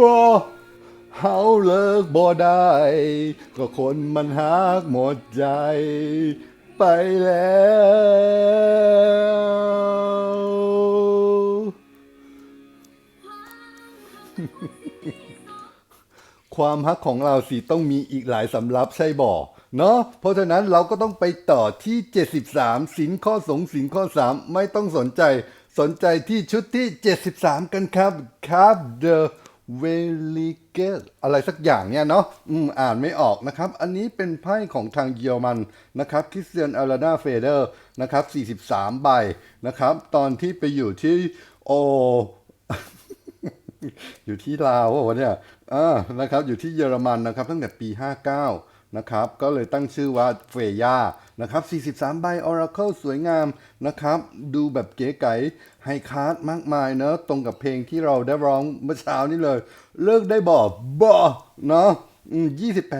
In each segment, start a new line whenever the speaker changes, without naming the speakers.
บ่เฮาเลิกบ่ได้ ก็คนมันหักหมดใจ ไปแล้วความฮักของเราสิต้องมีอีกหลายสำรับใช่บ่เนาะเพราะฉะนั้นเราก็ต้องไปต่อที่ 73 สินข้อสงสินข้อ 3 ไม่ต้องสนใจ สนใจที่ชุดที่ 73 กันครับ ครับ The v เวลิเกตอะไรสักอย่างเนี่ยเนาะอืมอ่านไม่ออกนะครับ อันนี้เป็นไพ่ของทางเยอรมันนะครับคริสเตียนอาราดาเฟเดอร์นะครับ 43 ใบนะครับ ตอนที่ไปอยู่ที่โอ อยู่ที่ลาววะเนี่ยอ่านะครับ อยู่ที่เยอรมันนะครับ ตั้งแต่ปี 59 นะครับก็เลยตั้งชื่อว่าเฟย่านะครับ 43 ใบ Oracle สวยงามนะครับ ดูแบบเก๋ไก๋ไฮคาร์ดมากมายเนอะตรงกับเพลงที่เราได้ร้องเมื่อเช้านี้เลย เลิกได้บอกบอเนาะ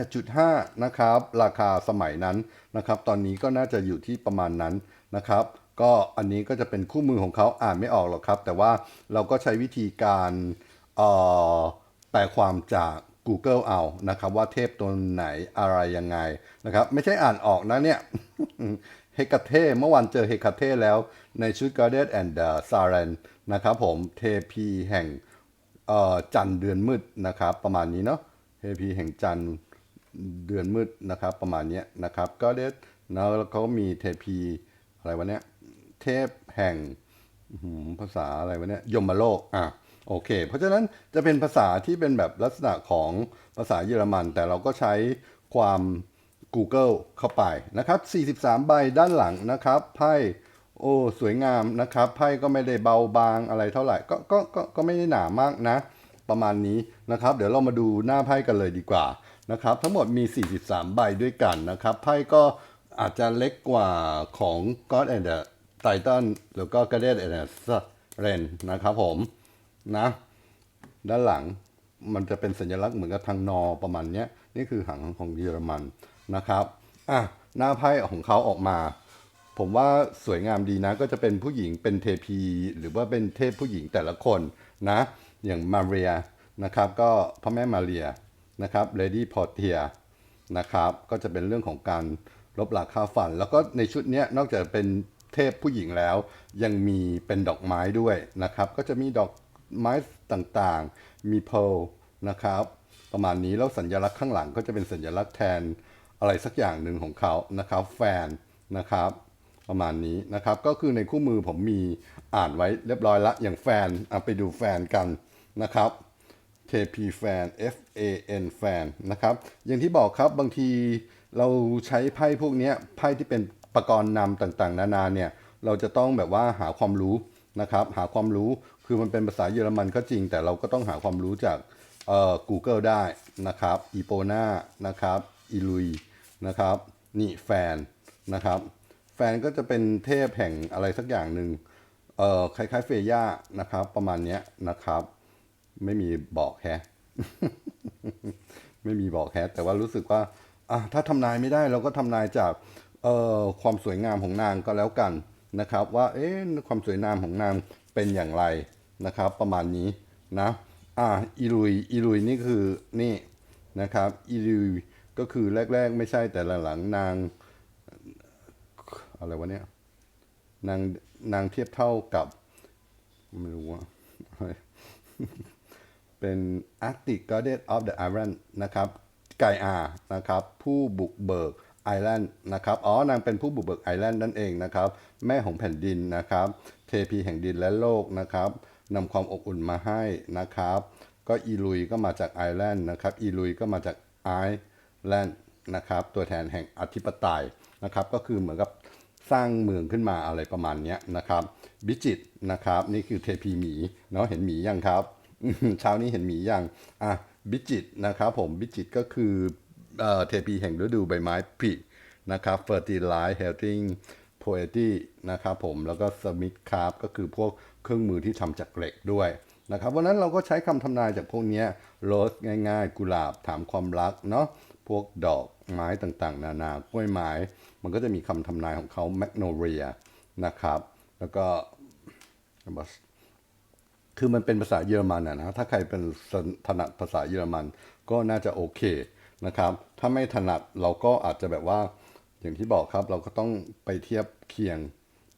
28.5 นะครับ ราคาสมัยนั้นนะครับ ตอนนี้ก็น่าจะอยู่ที่ประมาณนั้นนะครับ ก็อันนี้ก็จะเป็นคู่มือของเขาอ่านไม่ออกหรอกครับ แต่ว่าเราก็ใช้วิธีการแปลความจาก Google เอานะครับว่าเทพตัวไหนอะไรยังไงนะครับไม่ใช่อ่านออกนะเนี่ยเฮกาเทเมื่อวานเจอเฮกาเทแล้วในชุด Guardian and the Siren นะครับผมเทพีแห่งจันเดือนมืดนะครับ ประมาณนี้เนาะเทพีแห่งจันเดือนมืดนะครับ ประมาณนี้นะครับก็เดแล้วเขาก็มีเทพีอะไรวะเนี่ยเทพแห่งภาษาอะไรวะเนี่ยยมโลกอะ โอเค เพราะฉะนั้นจะเป็นภาษาที่เป็นแบบลักษณะของภาษาเยอรมัน แต่เราก็ใช้ความ Google เข้าไปนะครับ 43 ใบด้านหลังนะครับ ไพ่โอ้สวยงามนะครับ ไพ่ก็ไม่ได้เบาบางอะไรเท่าไหร่ก็ก็ก็ก็ไม่ได้หนามากนะ ประมาณนี้นะครับ เดี๋ยวเรามาดูหน้าไพ่กันเลยดีกว่านะครับ ทั้งหมดมี 43 ใบด้วยกันนะครับ ไพ่ก็อาจจะเล็กกว่าของ God and the Titan แล้วก็ Guardian and the Ren นะครับผม นะ ด้านหลังมันจะเป็นสัญลักษณ์เหมือนกับทางนอประมาณนี้นี่คือหางของเยอรมันนะครับอะหน้าไพ่ของเขาออกมา ผมว่าสวยงามดีนะ ก็จะเป็นผู้หญิงเป็นเทพี หรือว่าเป็นเทพผู้หญิงแต่ละคนนะ อย่างมาเรียนะครับ ก็พระแม่มาเรียนะครับเลดี้พอเทียนะครับ ก็จะเป็นเรื่องของการลบหลาค่าฝัน แล้วก็ในชุดนี้นอกจากเป็นเทพผู้หญิงแล้ว ยังมีเป็นดอกไม้ด้วยนะครับ ก็จะมีดอก ไม้ต่างๆ มีเพลนะครับ ประมาณนี้แล้วสัญลักษณ์ข้างหลังก็จะเป็นสัญลักษณ์แทนอะไรสักอย่างหนึ่งของเขานะครับ แฟนนะครับ ประมาณนี้นะครับก็คือในคู่มือผมมีอ่านไว้เรียบร้อยละอย่างแฟนเอะไปดูแฟนกันนะครับ KP แฟน F A N แฟนนะครับ อย่างที่บอกครับบางทีเราใช้ไพ่พวกนี้ไพ่ที่เป็นประกรณ์นำต่างๆ นานาเนี่ย เราจะต้องแบบว่าหาความรู้นะครับ หาความรู้ คือมันเป็นภาษาเยอรมันก็จริง แต่เราก็ต้องหาความรู้จากเอ่อ Google ได้นะครับอีโปนานะครับอีลุยนะครับนี่แฟนนะครับ แฟนก็จะเป็นเทพแห่งอะไรสักอย่างหนึ่งเอ่อคล้ายๆเฟย่านะครับ ประมาณเนี้ยนะครับ ไม่มีบอกแฮไม่มีบอกแฮแต่ว่ารู้สึกว่าอะถ้าทำนายไม่ได้เราก็ทำนายจากเอ่อความสวยงามของนางก็แล้วกันนะครับ ว่าเอ๊ะความสวยงามของนางเป็นอย่างไร นะครับ ประมาณนี้นะอะอีลุยอีลุยนี่คือนี่นะครับอีลุยก็คือแรก ๆ ไม่ใช่แต่หลังๆนางอะไรวะเนี่ยนางนางเทียบเท่ากับไม่รู้ว่าเป็น Arctic Goddess of the Iron นะครับไกอานะครับ ผู้บุกเบิกไอแลนด์นะครับ อ๋อ นางเป็นผู้บุกเบิกไอแลนด์นั่นเองนะครับ แม่ของแผ่นดินนะครับ เทพีแห่งดินและโลกนะครับ นำความอบอุ่นมาให้นะครับ ก็อีลุยก็มาจากไอแลนด์นะครับ อีลุยก็มาจากไอแลนด์นะครับ ตัวแทนแห่งอธิปไตยนะครับ ก็คือเหมือนกับสร้างเมืองขึ้นมาอะไรประมาณนี้นะครับ บิจิตนะครับ นี่คือเทพีหมีเนาะเห็นหมียังครับเช้านี้เห็นหมียังอะบิจิตนะครับผมบิจิตก็คือเอ่อเทพีแห่งฤดูใบไม้ผลินะครับ fertilize helping poety นะครับผมแล้วก็สมิธคาร์ก็คือพวก เครื่องมือที่ทำจากเหล็กด้วยนะครับวันนั้นเราก็ใช้คำทำนายจากพวกนี้โรสง่ายๆ กุหลาบถามความรักเนาะพวกดอกไม้ต่างๆ นานากล้วยไม้ มันก็จะมีคำทำนายของเขาแมกโนเรียนะครับ แล้วก็คือมันเป็นภาษาเยอรมันอะนะถ้าใครเป็นถนัดภาษาเยอรมันก็น่าจะโอเคนะครับ ถ้าไม่ถนัดเราก็อาจจะแบบว่า อย่างที่บอกครับเราก็ต้องไปเทียบเคียง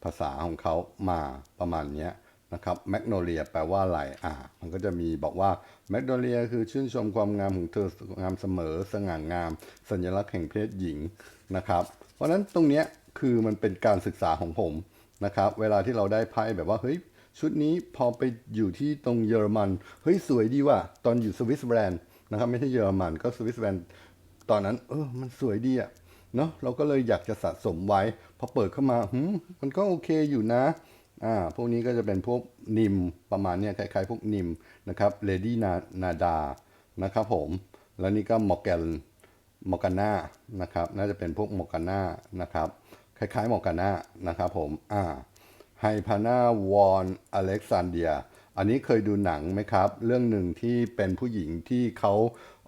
ภาษาของเขามาประมาณนี้ นะครับแมกโนเลียแปลว่าอะไรอ่า มันก็จะมีบอกว่าแมกโนเลียคือชื่นชมความงามของเธองามเสมอ สง่างาม สัญลักษณ์แห่งเพศหญิงนะครับ เพราะฉะนั้นตรงเนี้ยคือมันเป็นการศึกษาของผมนะครับ เวลาที่เราได้ไพ่แบบว่าเฮ้ยชุดนี้พอไปอยู่ที่ตรงเยอรมันเฮ้ยสวยดีว่ะตอนอยู่สวิตเซอร์แลนด์นะครับไม่ใช่เยอรมันก็สวิตเซอร์แลนด์ตอนนั้น เออมันสวยดีอะเนาะเราก็เลยอยากจะสะสมไว้ พอเปิดเข้ามาหืมมันก็โอเคอยู่นะ อ่าพวกนี้ก็จะเป็นพวกนิมประมาณเนี้ยคล้ายๆพวกนิมนะครับเลดี้นานาดานะครับผมแล้วนี่ก็มอร์แกนมอร์กาน่านะครับน่าจะเป็นพวกมอร์กาน่านะครับคล้ายๆมอร์กาน่านะครับผมอ่าไฮพานาวอนอเล็กซานเดียอันนี้เคยดูหนังไหมครับ เรื่องหนึ่งที่เป็นผู้หญิงที่เขา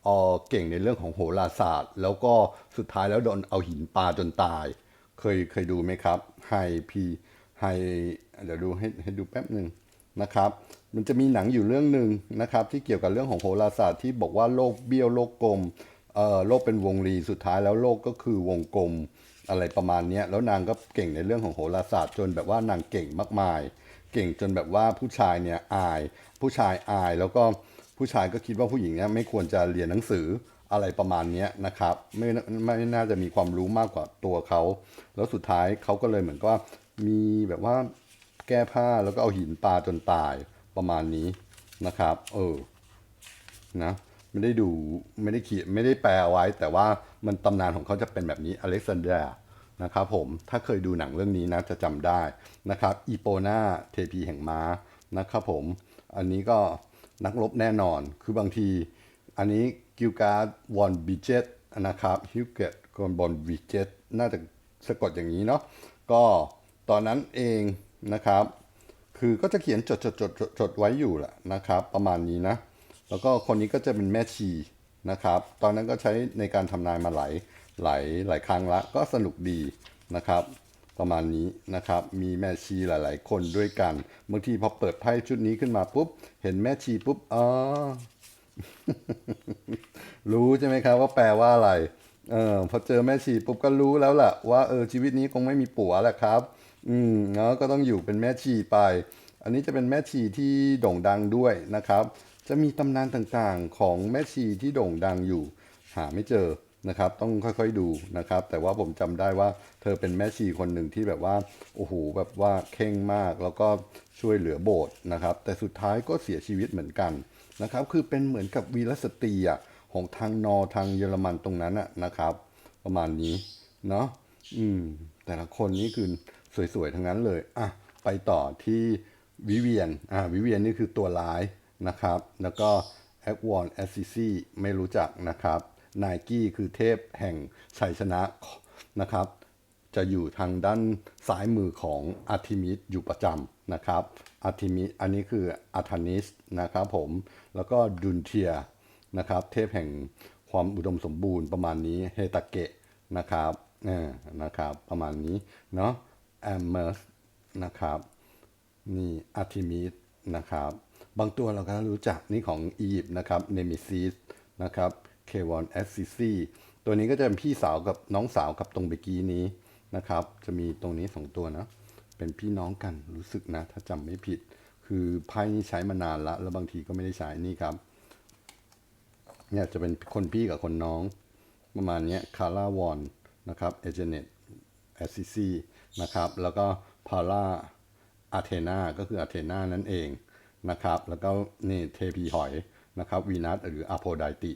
เออเก่งในเรื่องของโหราศาสตร์ แล้วก็สุดท้ายแล้วโดนเอาหินปลาจนตาย เคยเคยดูไหมครับไฮพีไฮ เดี๋ยวดูให้ให้ดูแป๊บหนึ่งนะครับ มันจะมีหนังอยู่เรื่องหนึ่งนะครับ ที่เกี่ยวกับเรื่องของโหราศาสตร์ที่บอกว่าโลกเบี้ยวโลกกลมเอ่อโลกเป็นวงรีสุดท้ายแล้วโลกก็คือวงกลมอะไรประมาณนี้แล้วนางก็เก่งในเรื่องของโหราศาสตร์จนแบบว่านางเก่งมากมาย เก่งจนแบบว่าผู้ชายเนี่ยอาย ผู้ชายอายแล้วก็ผู้ชายก็คิดว่าผู้หญิงเนี่ยไม่ควรจะเรียนหนังสืออะไรประมาณนี้นะครับไม่ไม่ไม่น่าจะมีความรู้มากกว่าตัวเขา แล้วสุดท้ายเขาก็เลยเหมือนก็มีแบบว่า แก้ผ้าแล้วก็เอาหินปลาจนตายประมาณนี้นะครับ เออนะไม่ได้ดูไม่ได้เขียนไม่ได้แปลเอาไว้ แต่ว่ามันตำนานของเขาจะเป็นแบบนี้อเล็กซานเดรียนะครับผมถ้าเคยดูหนังเรื่องนี้นะจะจำได้นะครับอีโปนาเทพีแห่งม้านะครับผม อันนี้ก็นักรบแน่นอนคือบางที อันนี้กิลการ์ดวอนบิเจตนะครับฮิวเกตกอนบอนบิเจตน่าจะสะกดอย่างนี้เนาะก็ตอนนั้นเอง นะครับ คือก็จะเขียนจดจดจดจดจดไว้อยู่แหละนะครับ ประมาณนี้นะ แล้วก็คนนี้ก็จะเป็นแม่ชีนะครับ ตอนนั้นก็ใช้ในการทำนายมาหลายหลายหลายครั้งละ ก็สนุกดีนะครับ ประมาณนี้นะครับ มีแม่ชีหลาย ๆ คนด้วยกัน บางทีพอเปิดไพ่ชุดนี้ขึ้นมาปุ๊บ เห็นแม่ชีปุ๊บอ๋อรู้ใช่ไหมครับว่าแปลว่าอะไร เออพอเจอแม่ชีปุ๊บก็รู้แล้วล่ะว่าเออชีวิตนี้คงไม่มีผัวแหละครับ อืมเนาะก็ต้องอยู่เป็นแม่ชีไป อันนี้จะเป็นแม่ชีที่โด่งดังด้วยนะครับ จะมีตำนานต่างๆของแม่ชีที่โด่งดังอยู่ หาไม่เจอนะครับ ต้องค่อยๆดูนะครับ แต่ว่าผมจำได้ว่าเธอเป็นแม่ชีคนหนึ่งที่แบบว่าโอ้โหแบบว่าเข่งมากแล้วก็ช่วยเหลือโบสถ์นะครับ แต่สุดท้ายก็เสียชีวิตเหมือนกันนะครับ คือเป็นเหมือนกับวีรสตรีอะของทางนอทางเยอรมันตรงนั้นอะนะครับ ประมาณนี้เนาะอืมแต่ละคนนี่คือ สวยๆ ทั้งนั้นเลยอะไปต่อที่วิเวียนอ่าวิเวียนนี่คือตัวร้ายนะครับ แล้วก็แอควอนแอสซิซีไม่รู้จักนะครับไนกี้คือเทพแห่งชัยชนะนะครับ จะอยู่ทางด้านซ้ายมือของอาร์ทิมิสอยู่ประจำนะครับอาร์ทิมิสอันนี้คืออาธานิสนะครับผมแล้วก็ดุนเทียนะครับ เทพแห่งความอุดมสมบูรณ์ประมาณนี้เฮตาเกะนะครับเออนะครับ ประมาณนี้เนาะ แอมเมอร์สนะครับนี่อาร์ทิมิสนะครับบางตัวเราก็รู้จักนี่ของอียิปต์นะครับเนมิซิสนะครับเควอนแอสซิซีตัวนี้ก็จะเป็นพี่สาวกับน้องสาวกับตรงเบกี้นี้นะครับ จะมีตรงนี้สองตัวนะ เป็นพี่น้องกันรู้สึกนะ ถ้าจำไม่ผิด คือไพ่นี่ใช้มานานละ แล้วบางทีก็ไม่ได้ใช้นี่ครับ เนี่ยจะเป็นคนพี่กับคนน้อง ประมาณนี้คาร่าวอนนะครับเอเจเนตแอสซิซี นะครับ แล้วก็พาร่าอาเทนาก็คืออาเทนานั่นเองนะครับ แล้วก็นี่เทพีหอยนะครับวีนัสหรืออะโพไดติ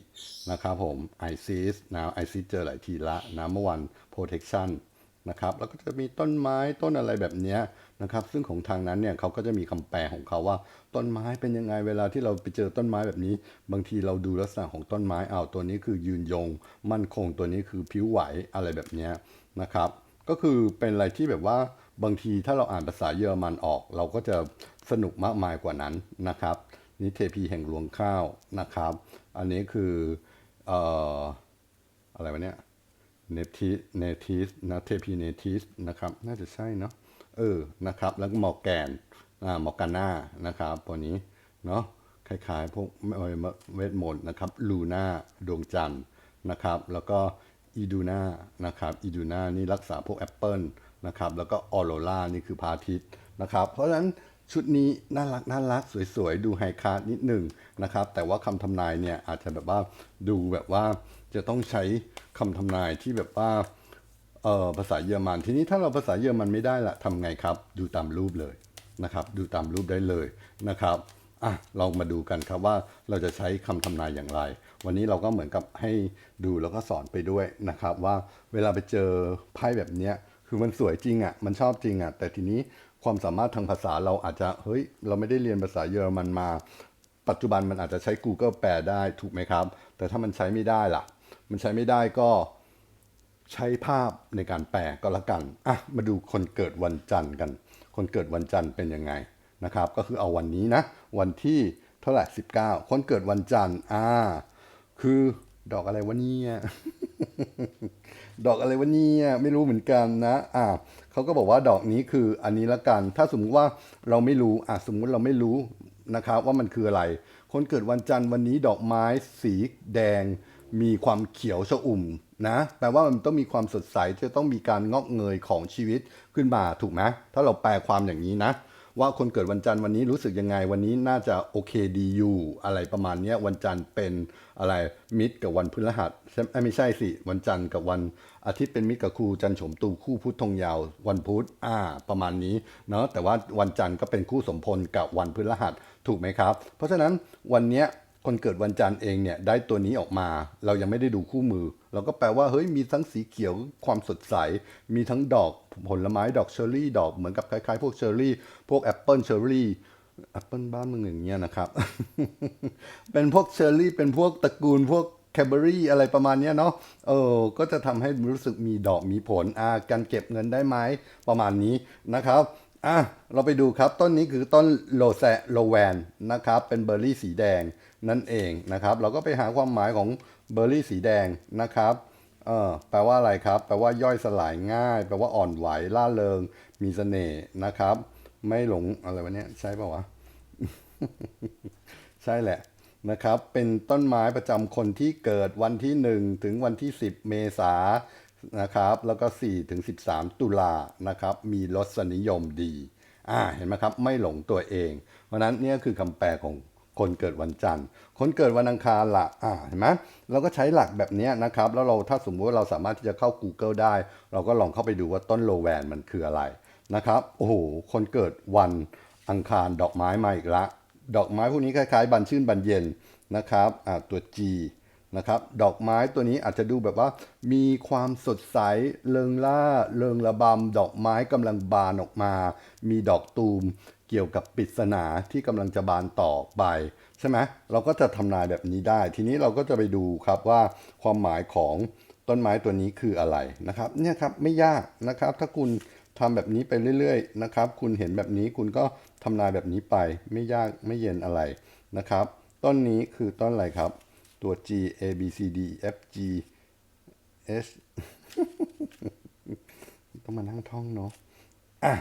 นะครับผมไอซิสนะไอซิสเจอหลายทีละนะเมื่อวันโปรเทคชั่นนะครับ แล้วก็จะมีต้นไม้ต้นอะไรแบบนี้นะครับ ซึ่งของทางนั้นเนี่ยเขาก็จะมีคำแปลของเขาว่า ต้นไม้เป็นยังไงเวลาที่เราไปเจอต้นไม้แบบนี้ บางทีเราดูลักษณะของต้นไม้เอาวตัวนี้คือยืนยง มั่นคงตัวนี้คือผิวไหวอะไรแบบนี้นะครับ ก็คือเป็นอะไรที่แบบว่าบางทีถ้าเราอ่านภาษาเยอรมันออก เราก็จะสนุกมากมายกว่านั้นนะครับ นี่เทพีแห่งรวงข้าวนะครับ อันนี้คือเอ่ออะไรวะเนี่ยเนทิสเนทิสนะเทพีเนทิสนะครับ น่าจะใช่เนาะเออนะครับ แล้วก็มอแกนอ่ามอกาน่านะครับตัวนี้เนาะคล้ายๆพวกเวทมนต์นะครับลูน่าดวงจันทร์นะครับ แล้วก็ อีดูนานะครับอีดูนานี่รักษาพวกแอปเปิลนะครับแล้วก็ออโรรานี่คือพาทิตนะครับเพราะฉะนั้นชุดนี้น่ารักน่ารักสวยๆ ดูไฮคลาสนิดหนึ่งนะครับ แต่ว่าคำทำนายเนี่ยอาจจะแบบว่าดูแบบว่าจะต้องใช้คำทำนายที่แบบว่าเอ่อภาษาเยอรมันทีนี้ถ้าเราภาษาเยอรมันไม่ได้ละทำไงครับ ดูตามรูปเลยนะครับ ดูตามรูปได้เลยนะครับ อะลองมาดูกันครับว่าเราจะใช้คำทำนายอย่างไร วันนี้เราก็เหมือนกับให้ดูแล้วก็สอนไปด้วยนะครับว่าเวลาไปเจอไพ่แบบเนี้ยคือมันสวยจริงอะมันชอบจริงอะแต่ทีนี้ความสามารถทางภาษาเราอาจจะเฮ้ยเราไม่ได้เรียนภาษาเยอรมันมา ปัจจุบันมันอาจจะใช้ Google แปลได้ถูกไหมครับ แต่ถ้ามันใช้ไม่ได้ล่ะ มันใช้ไม่ได้ก็ใช้ภาพในการแปลก็แล้วกันอะมาดูคนเกิดวันจันทร์กัน คนเกิดวันจันทร์เป็นยังไง นะครับ ก็คือเอาวันนี้นะ วันที่เท่าไหร่19 คนเกิดวันจันทร์อ่าคือดอกอะไรวะเนี่ยดอกอะไรวะเนี่ยไม่รู้เหมือนกันนะอ่าเขาก็บอกว่าดอกนี้คืออันนี้ละกัน ถ้าสมมติว่าเราไม่รู้อะสมมุติเราไม่รู้นะครับว่ามันคืออะไร คนเกิดวันจันทร์วันนี้ดอกไม้สีแดง มีความเขียวชอุ่มนะแปลว่ามันต้องมีความสดใสจะต้องมีการงอกเงยของชีวิตขึ้นมาถูกไหมถ้าเราแปลความอย่างนี้นะ ว่าคนเกิดวันจันทร์วันนี้รู้สึกยังไง วันนี้น่าจะโอเคดีอยู่อะไรประมาณนี้วันจันทร์เป็นอะไรมิตรกับวันพฤหัสใช่ไม่ใช่สิวันจันทร์กับวันอาทิตย์เป็นมิตรกับครูจันทร์โฉมตูคู่พุธธงยาว วันพุธอ่า ประมาณนี้เนาะแต่ว่าวันจันทร์ก็เป็นคู่สมพลกับวันพฤหัสถูกไหมครับ เพราะฉะนั้นวันเนี้ย คนเกิดวันจันทร์เองเนี่ยได้ตัวนี้ออกมา เรายังไม่ได้ดูคู่มือ เราก็แปลว่าเฮ้ยมีทั้งสีเขียวความสดใส มีทั้งดอกผลไม้ดอกเชอร์รี่ ดอกเหมือนกับคล้ายๆ พวกเชอร์รี่ พวกแอปเปิลเชอร์รี่แอปเปิลบ้านมึงอย่างเงี้ยนะครับ เป็นพวกเชอร์รี่ เป็นพวกตระกูลพวกแคเบอรี่อะไรประมาณเนี้ยเนาะ เออ ก็จะทำให้รู้สึกมีดอกมีผล อ่า การเก็บเงินได้ไหมประมาณนี้นะครับ อะเราไปดูครับต้นนี้คือต้นโลแซโลแวนนะครับเป็นเบอร์รี่สีแดงนั่นเองนะครับเราก็ไปหาความหมายของเบอร์รี่สีแดงนะครับเออแปลว่าอะไรครับ แปลว่าย่อยสลายง่าย แปลว่าอ่อนไหวล่าเริง มีเสน่ห์นะครับ ไม่หลงอะไรวะเนี้ยใช่ป่าวะ ใช่แหละนะครับ เป็นต้นไม้ประจำคนที่เกิดวันที่ 1 ถึงวันที่ 10 เมษาย นะครับ แล้วก็4ถึง13 ตุลานะครับ มีรสนิยมดี อ่า เห็นไหมครับ ไม่หลงตัวเอง เพราะนั้นเนี่ยคือคำแปลของคนเกิดวันจันทร์ คนเกิดวันอังคารละอ่า เห็นไหมเราก็ใช้หลักแบบนี้นะครับ แล้วเราถ้าสมมติว่าเราสามารถที่จะเข้า Google ได้ เราก็ลองเข้าไปดูว่าต้นโลแวนมันคืออะไรนะครับ โอ้โห คนเกิดวันอังคารดอกไม้มาอีกละ ดอกไม้พวกนี้คล้ายๆ บันชื่นบันเย็นนะครับ อ่า ตัว G นะครับ ดอกไม้ตัวนี้อาจจะดูแบบว่า มีความสดใสเริงล่าเริงระบำ ดอกไม้กำลังบานออกมา มีดอกตูมเกี่ยวกับปริศนาที่กำลังจะบานต่อไปใช่ไหมเราก็จะทำนายแบบนี้ได้ ทีนี้เราก็จะไปดูครับว่าความหมายของต้นไม้ตัวนี้คืออะไรนะครับ เนี่ยครับไม่ยากนะครับ ถ้าคุณทำแบบนี้ไปเรื่อยๆนะครับ คุณเห็นแบบนี้คุณก็ทำนายแบบนี้ไป ไม่ยากไม่เย็นอะไรนะครับ ต้นนี้คือต้นอะไรครับ ตัว G A B C D F G S ต้องมานั่งท่องเนาะอะ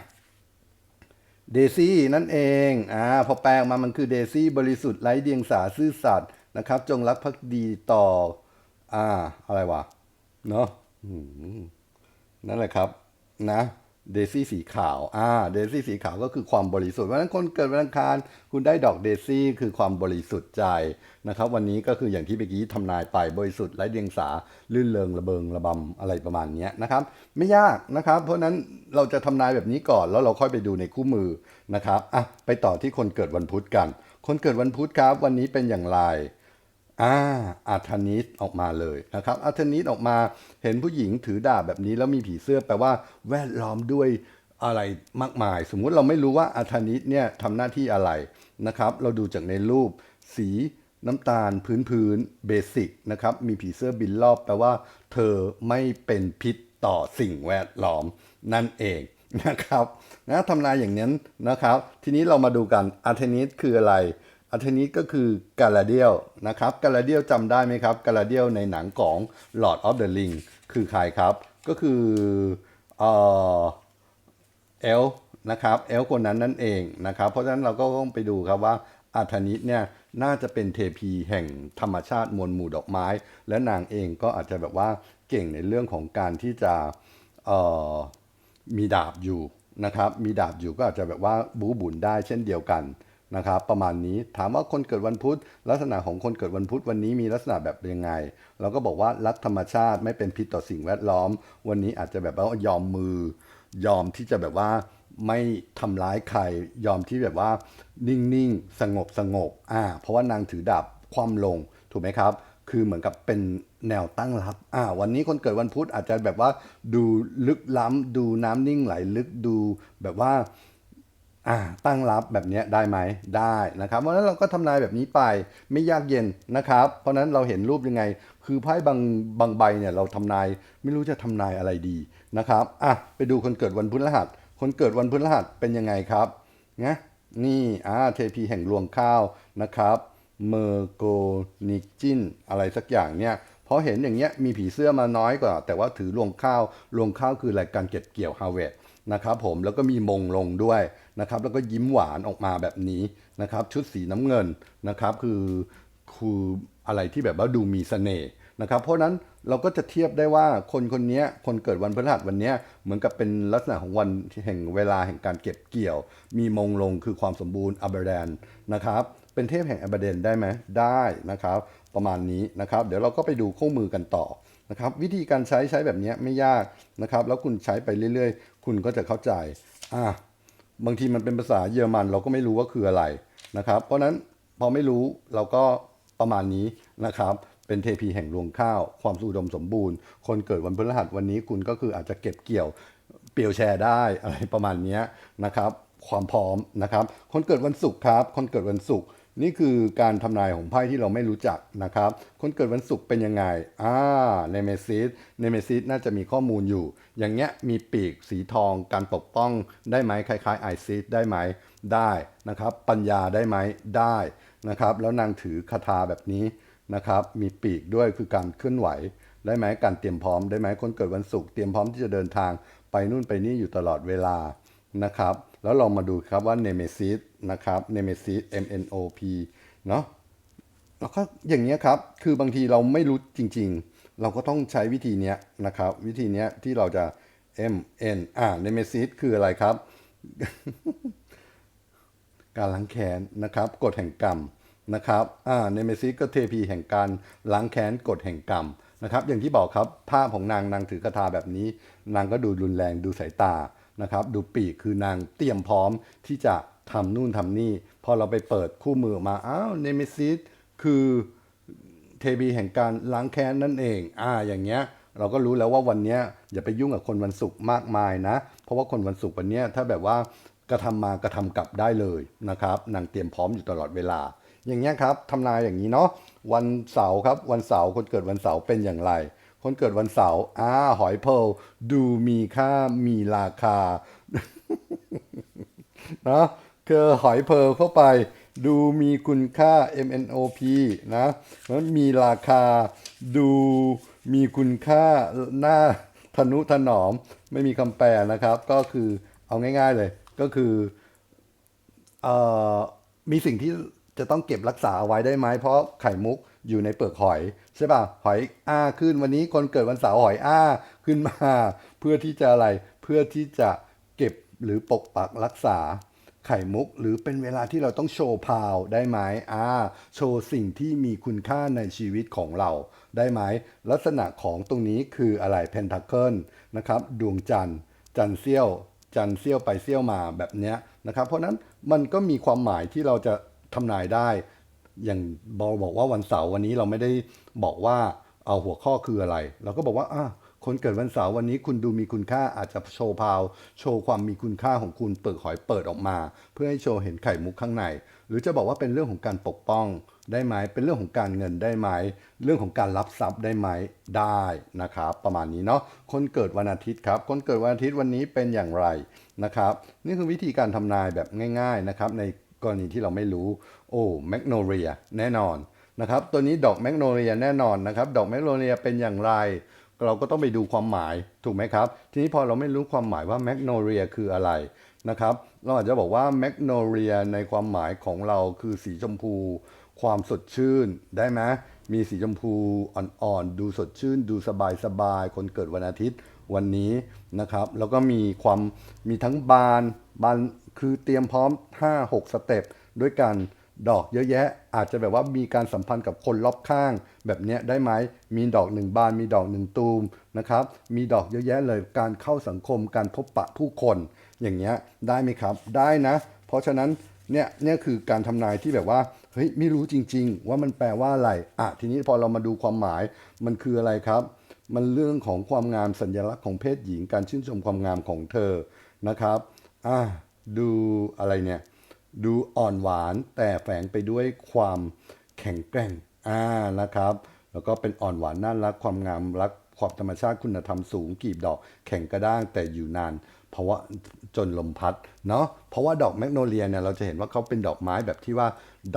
เดซี่นั่นเองอ่าพอแปลออกมามันคือเดซี่บริสุทธิ์ไร้เดียงสาซื่อสัตย์นะครับ จงรักภักดีต่อ อ่า อะไรวะ เนาะนั่นแหละครับ นะ เดซี่สีขาว อ่า เดซี่สีขาวก็คือความบริสุทธิ์เพราะฉะนั้นคนเกิดวันอังคาร คุณได้ดอกเดซี่คือความบริสุทธิ์ใจนะครับ วันนี้ก็คืออย่างที่เมื่อกี้ทำนายไป บริสุทธิ์ไร้เดียงสา ลื่นเริงระเบิงระบำอะไรประมาณนี้นะครับ ไม่ยากนะครับ เพราะฉะนั้นเราจะทำนายแบบนี้ก่อน แล้วเราค่อยไปดูในคู่มือนะครับ อะ ไปต่อที่คนเกิดวันพุธกัน คนเกิดวันพุธครับ วันนี้เป็นอย่างไร อ่าอาร์ธนิสออกมาเลยนะครับอาร์ธนิสออกมาเห็นผู้หญิงถือดาบแบบนี้แล้วมีผีเสื้อแปลว่าแวดล้อมด้วยอะไรมากมาย สมมุติเราไม่รู้ว่าอาร์ธนิสเนี่ยทำหน้าที่อะไรนะครับ เราดูจากในรูป สีน้ำตาลพื้นพื้นเบสิกนะครับมีผีเสื้อบินรอบแปลว่า เธอไม่เป็นพิษต่อสิ่งแวดล้อมนั่นเองนะครับนะทำนายอย่างนั้นนะครับ ทีนี้เรามาดูกันอาเทนิสคืออะไร อาร์เทนิสก็คือกาลาเดียลนะครับกาลาเดียลจำได้ไหมครับกาลาเดียลในหนังของ Lord of the Ring คือใครครับ ก็คือเออเอลนะครับเอลคนนั้นนั่นเองนะครับ เพราะฉะนั้นเราก็ต้องไปดูครับว่าอาธนิตเนี่ยน่าจะเป็นเทพีแห่งธรรมชาติมวลหมู่ดอกไม้ และนางเองก็อาจจะแบบว่าเก่งในเรื่องของการที่จะมีดาบอยู่นะครับ มีดาบอยู่ก็อาจจะแบบว่าบูบุญได้เช่นเดียวกัน นะครับประมาณนี้ถามว่าคนเกิดวันพุธ ลักษณะของคนเกิดวันพุธวันนี้มีลักษณะแบบยังไง เราก็บอกว่ารักธรรมชาติไม่เป็นพิษต่อสิ่งแวดล้อม วันนี้อาจจะแบบว่ายอมมือ ยอมที่จะแบบว่าไม่ทำร้ายใคร ยอมที่แบบว่า นิ่งๆ สงบสงบอ่าเพราะว่านางถือดาบคว่ำลงถูกไหมครับ คือเหมือนกับเป็นแนวตั้งรับอ่าวันนี้คนเกิดวันพุธอาจจะแบบว่าดูลึกล้ำดูน้ำนิ่งไหลลึกดูแบบว่า อ่าตั้งรับแบบนี้ได้ไหมได้นะครับ เพราะนั้นเราก็ทำนายแบบนี้ไปไม่ยากเย็นนะครับ เพราะฉะนั้นเราเห็นรูปยังไง คือไพ่บางบางใบเนี่ยเราทำนายไม่รู้จะทำนายอะไรดีนะครับอะไปดูคนเกิดวันพฤหัส คนเกิดวันพฤหัสเป็นยังไงครับนะนี่อ่าเทพีแห่งรวงข้าวนะครับเมอร์โกนิจินอะไรสักอย่างเนี่ยเพราะเห็นอย่างเงี้ยมีผีเสื้อมาน้อยกว่า แต่ว่าถือรวงข้าวรวงข้าวคือรายการเก็บเกี่ยวฮาเวด นะครับผมแล้วก็มีมงลงด้วยนะครับแล้วก็ยิ้มหวานออกมาแบบนี้นะครับชุดสีน้ำเงินนะครับคือคืออะไรที่แบบว่าดูมีเสน่ห์นะครับเพราะนั้นเราก็จะเทียบได้ว่าคนคนนี้คนเกิดวันพฤหัสวันนี้เหมือนกับเป็นลักษณะของวันแห่งเวลาแห่งการเก็บเกี่ยว มีมงลงคือความสมบูรณ์อับเดนนะครับเป็นเทพแห่งอับเดนได้ไหมได้นะครับประมาณนี้นะครับเดี๋ยวเราก็ไปดูคู่มือกันต่อนะครับวิธีการใช้ใช้แบบนี้ไม่ยากนะครับแล้วคุณใช้ไปเรื่อย คุณก็จะเข้าใจอะบางทีมันเป็นภาษาเยอรมันเราก็ไม่รู้ว่าคืออะไรนะครับ เพราะนั้นพอไม่รู้เราก็ประมาณนี้นะครับ เป็นเทพีแห่งรวงข้าว ความสุดมสมบูรณ์ คนเกิดวันพฤหัสวันนี้คุณก็คืออาจจะเก็บเกี่ยว เปลี่ยวแชร์ได้อะไรประมาณนี้นะครับ ความพร้อมนะครับ คนเกิดวันศุกร์ครับ คนเกิดวันศุกร์ นี่คือการทำนายของไพ่ที่เราไม่รู้จักนะครับ คนเกิดวันศุกร์เป็นยังไงอ่าเนเมซิสเนเมซิสน่าจะมีข้อมูลอยู่ อย่างเงี้ยมีปีกสีทองการปกป้องได้ไหมคล้ายๆไอซิสได้ไหมได้นะครับ ปัญญาได้ไหมได้นะครับ แล้วนางถือคาถาแบบนี้นะครับ มีปีกด้วยคือการเคลื่อนไหว ได้ไหมการเตรียมพร้อมได้ไหมคนเกิดวันศุกร์เตรียมพร้อมที่จะเดินทางไปนู่นไปนี่อยู่ตลอดเวลานะครับ แล้วลองมาดูครับว่าเนเมซิสนะครับเนเมซิส M N O P เนาะแล้วก็อย่างเงี้ยครับ คือบางทีเราไม่รู้จริง ๆ เราก็ต้องใช้วิธีเนี้ยนะครับ วิธีเนี้ยที่เราจะ M N อ่าเนเมซิสคืออะไรครับ การล้างแค้นนะครับกฎแห่งกรรมนะครับอ่าเนเมซิสก็เทพีแห่งการล้างแค้นกฎแห่งกรรมนะครับ อย่างที่บอกครับภาพของนางนางถือกระทาแบบนี้ นางก็ดูรุนแรงดูสายตา นะครับดูปีกคือนางเตรียมพร้อมที่จะทำนู่นทำนี่ พอเราไปเปิดคู่มือมาอ้าวเนเมซิสคือเทพีแห่งการล้างแค้นนั่นเอง อ่าอย่างเงี้ยเราก็รู้แล้วว่าวันเนี้ยอย่าไปยุ่งกับคนวันศุกร์มากมายนะ เพราะว่าคนวันศุกร์วันเนี้ยถ้าแบบว่ากระทำมากระทำกลับได้เลยนะครับนางเตรียมพร้อมอยู่ตลอดเวลา อย่างเงี้ยครับทำนายอย่างนี้เนาะวันเสาร์ครับวันเสาร์คนเกิดวันเสาร์เป็นอย่างไร คนเกิดวันเสาร์อ่าหอยเพลดูมีค่ามีราคาเนาะคือหอยเพลเข้าไป ดูมีคุณค่า MNOP นะแล้วมีราคาดูมีคุณค่าหน้าทนุถนอมไม่มีคำแปลนะครับ ก็คือเอาง่าย ๆเลยก็คือเอ่อมีสิ่งที่จะต้องเก็บรักษาเอาไว้ได้ไหมเพราะไข่มุกอยู่ในเปลือกหอย ใช่ป่ะหอยอ้าขึ้นวันนี้คนเกิดวันเสาร์หอยอ้าขึ้นมา เพื่อที่จะอะไรเพื่อที่จะเก็บหรือปกปักรักษาไข่มุก หรือเป็นเวลาที่เราต้องโชว์พาวได้ไหมอ่าโชว์สิ่งที่มีคุณค่าในชีวิตของเราได้ไหมลักษณะของตรงนี้คืออะไรเพนท a เคิลนะครับดวงจันทร์ จันทร์เสี้ยว จันทร์เสี้ยวไปเสี้ยวมาแบบเนี้ยนะครับ เพราะฉะนั้นมันก็มีความหมายที่เราจะทำนายได้ อย่างบอบอกว่าวันเสาร์วันนี้เราไม่ได้ บอกว่าเอาหัวข้อคืออะไร เราก็บอกว่าอะคนเกิดวันเสาร์วันนี้คุณดูมีคุณค่าอาจจะโชว์พาว โชว์ความมีคุณค่าของคุณเปิดหอยเปิดออกมา เพื่อให้โชว์เห็นไข่มุกข้างใน หรือจะบอกว่าเป็นเรื่องของการปกป้องได้ไหมเป็นเรื่องของการเงินได้ไหม เรื่องของการรับทรัพย์ได้ไหมได้นะครับ ประมาณนี้เนาะคนเกิดวันอาทิตย์ครับ คนเกิดวันอาทิตย์วันนี้เป็นอย่างไรนะครับ นี่คือวิธีการทำนายแบบง่าย ๆนะครับ ในกรณีที่เราไม่รู้ โอ้แมกโนเรียแน่นอน นะครับตัวนี้ดอกแมกโนเรียแน่นอนนะครับดอกแมกโนเรียเป็นอย่างไร เราก็ต้องไปดูความหมายถูกไหมครับ ทีนี้พอเราไม่รู้ความหมายว่าแมกโนเรียคืออะไรนะครับเราอาจจะบอกว่าแมกโนเลียในความหมายของเราคือสีชมพู ความสดชื่นได้ไหมมีสีชมพูอ่อนๆ ดูสดชื่น ดูสบายๆคนเกิดวันอาทิตย์วันนี้นะครับ แล้วก็มีความมีทั้งบานบานคือเตรียมพร้อม 5-6 สเต็ปด้วยกัน ดอกเยอะแยะ อาจจะแบบว่ามีการสัมพันธ์กับคนรอบข้าง แบบนี้ได้ไหมมีดอกหนึ่งบาน มีดอกหนึ่งตูมนะครับมีดอกเยอะแยะเลยการเข้าสังคมการพบปะผู้คนอย่างเงี้ยได้ไหมครับ ได้นะ เพราะฉะนั้นเนี่ยเนี่ยคือการทำนายที่แบบว่าเฮ้ยไม่รู้จริง ๆ ว่ามันแปลว่าอะไรอะทีนี้พอเรามาดูความหมายมันคืออะไรครับ มันเรื่องของความงามสัญลักษณ์ของเพศหญิง การชื่นชมความงามของเธอนะครับอะดูอะไรเนี่ย ดูอ่อนหวานแต่แฝงไปด้วยความแข็งแกร่งอ่านะครับ แล้วก็เป็นอ่อนหวานน่ารักความงามรักความธรรมชาติคุณธรรมสูงกีบดอก แข็งกระด้างแต่อยู่นานเพราะว่าจนลมพัดเนาะเพราะว่าดอกแมกโนเลียเนี่ยเราจะเห็นว่าเขาเป็นดอกไม้แบบที่ว่า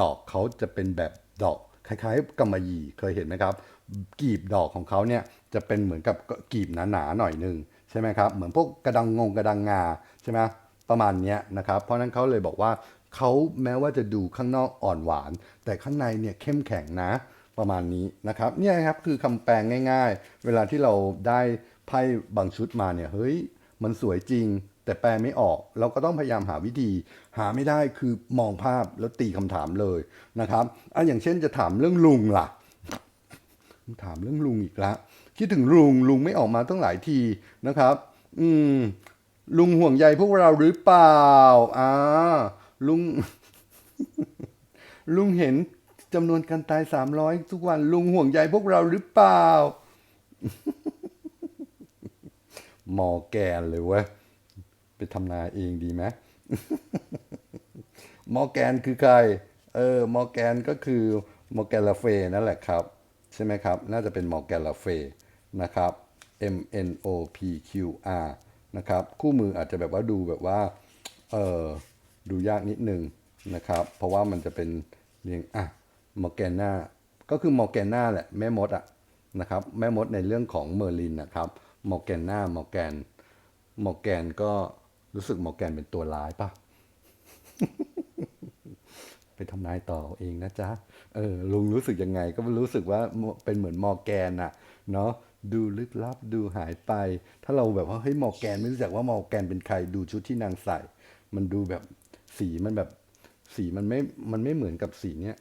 ดอกเขาจะเป็นแบบดอกคล้ายๆกำมะหยี่เคยเห็นไหมครับ กีบดอกของเขาเนี่ยจะเป็นเหมือนกับกีบหนาๆหน่อยหนึงใช่ไหมครับเหมือนพวกกระดังงงกระดังงาใช่ไหมประมาณนี้นะครับ เพราะนั้นเขาเลยบอกว่า เขาแม้ว่าจะดูข้างนอกอ่อนหวาน แต่ข้างในเนี่ยเข้มแข็งนะประมาณนี้นะครับเนี่ยครับคือคำแปลงง่าย ๆ เวลาที่เราได้ไพ่บางชุดมาเนี่ยเฮ้ยมันสวยจริง แต่แปลไม่ออก เราก็ต้องพยายามหาวิธี หาไม่ได้คือมองภาพแล้วตีคำถามเลยนะครับอะอย่างเช่นจะถามเรื่องลุงล่ะถามเรื่องลุงอีกแล้วคิดถึงลุงลุงไม่ออกมาตั้งหลายทีนะครับ อืม ลุงห่วงใยพวกเราหรือเปล่าอ่า ลุง ลุงเห็นจำนวนการตายสามร้อยทุกวันลุงห่วงใยพวกเราหรือเปล่ามอแกนเลยเว้ย ไปทำนาเองดีไหมมอแกนคือใคร เออมอแกนก็คือมอร์แกนลาเฟนั่นแหละครับ ใช่ไหมครับ น่าจะเป็นมอร์แกนลาเฟนะครับ M N O P Q R นะครับ คู่มืออาจจะแบบว่าดูแบบว่า เออ ดูยากนิดนึงนะครับ เพราะว่ามันจะเป็นเรียงอะมอร์แกนนาก็คือมอร์แกนนาแหละแม่มดอะนะครับแม่มดในเรื่องของเมอร์ลินนะครับมอร์แกนนามอร์แกนมอร์แกนก็รู้สึกมอร์แกนเป็นตัวร้ายปะไปทำนายต่อเองนะจ๊ะ เออลุงรู้สึกยังไง ก็รู้สึกว่าเป็นเหมือนมอร์แกนน่ะเนาะดูลึกลับดูหายไป ถ้าเราแบบว่าเฮ้ยมอร์แกนไม่รู้จักว่ามอร์แกนเป็นใครดูชุดที่นางใส่ มันดูแบบ สีมันแบบ สีมันไม่ มันไม่เหมือนกับสีเนี้ย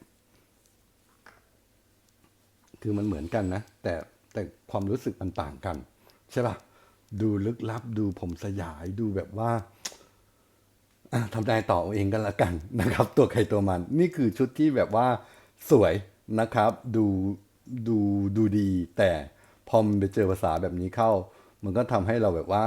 คือมันเหมือนกันนะ แต่แต่ความรู้สึกมันต่างกัน ใช่ป่ะ ดูลึกลับ ดูผมสยายดูแบบว่าทำนายต่อเอาเองกันละกันนะครับ ตัวใครตัวมัน นี่คือชุดที่แบบว่าสวยนะครับ ดูดูดูดี แต่พอมันไปเจอภาษาแบบนี้เข้า มันก็ทำให้เราแบบว่า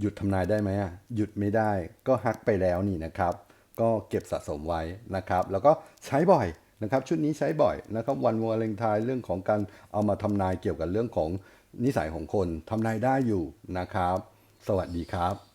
หยุดทำนายได้ไหมอะหยุดไม่ได้ก็ฮักไปแล้วนี่นะครับ ก็เก็บสะสมไว้นะครับ แล้วก็ใช้บ่อยนะครับ ชุดนี้ใช้บ่อยนะครับวันวาเลนไทน์เรื่องของการเอามาทำนายเกี่ยวกับเรื่องของนิสัยของคนทำนายได้อยู่นะครับ สวัสดีครับ